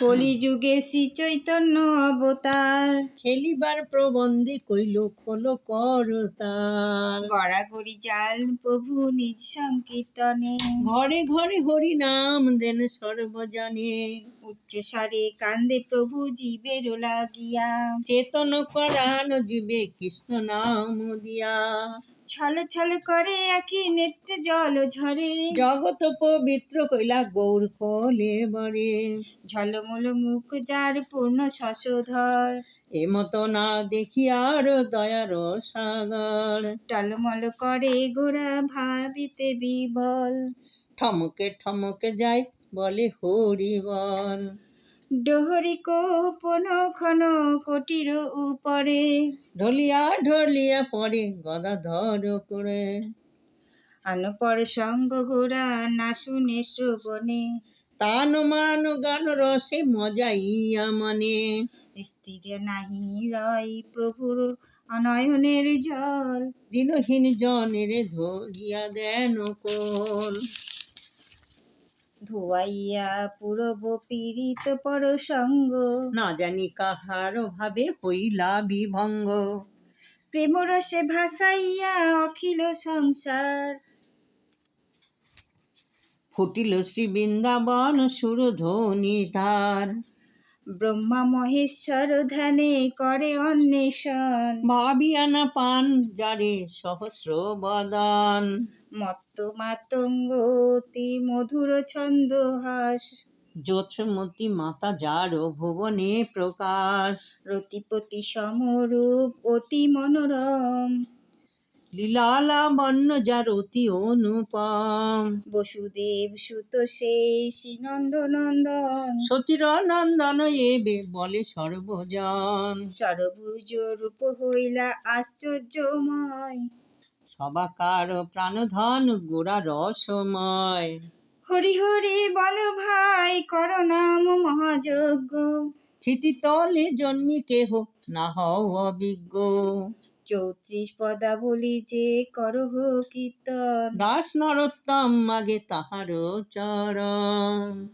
কলিযুগে শ্রী চৈতন্য অবতার। খেলিবার প্রবন্ধে কইল খোল করতাল গড়াগড়ি চাল প্রভু নিজ সংকীর্তনে। ঘরে ঘরে হরি নাম দেন সর্বজনে। উচ্চস্বরে কান্দে প্রভু জীবের লাগিয়া। চেতন করান জীবে কৃষ্ণ নাম দিয়া। ছল ছল করে আখি নেত্রে জল ঝরে। জগত পবিত্র কইলা গৌর কলে বরে ঝলমল মুখ যার পূর্ণ শশধর এমত না দেখি আর দয়ার সাগর। টলমল করে গোরা ভাবিতে বিবল। ঠমকে ঠমকে যায় বলে হরি বল ডোহরি কোপন খন কোটির উপরে। ঢলিয়া ঢলিয়া পরে গদাধর করে আনপর সঙ্গ গোরা না শুনে শ্রবণে। তান মান গান রসে মজাইয়া মনে। স্থির নাহি রয় প্রভুর অনয়নের জল। দিনহীন জনের ধরিয়া দেন কোল। ধোয়াইয়া পূরব পীড়িত পর সঙ্গ না জানি কাহার ভাবে হইলা বিভঙ্গ। প্রেমরসে ভাসাইয়া অখিল সংসার। ফুটিল শ্রী বৃন্দাবন সুরধ্বনি ধার। ব্রহ্মা মহেশ্বর ধ্যানে করে অন্বেষণ। ভাবিয়া না পান যারে সহস্র বদন। মত্ত মাতঙ্গ অতি মধুর ছন্দহাস জ্যোৎস্রমতি মাতা যার ভুবনে প্রকাশ। রতিপতি সমরূপ অতি মনোরম। লীলালাবণ্য যার অতি অনুপম। বসুদেব সুত সেই শ্রীনন্দনন্দন সতীর নন্দন এবে বলে সর্বজন। সরভুজ রূপ হইলা আশ্চর্যময়। সবাকার প্রাণধন গোড়া রসময়। হরি হরি বল ভাই কর নাম মহাযজ্ঞ। ক্ষিতিতলে জন্মি কেহ না হও অভিজ্ঞ। চৌত্রিশ পদাবলী যে করহ কীর্তন। দাস নরোত্তম মাগে তাহার চরণ।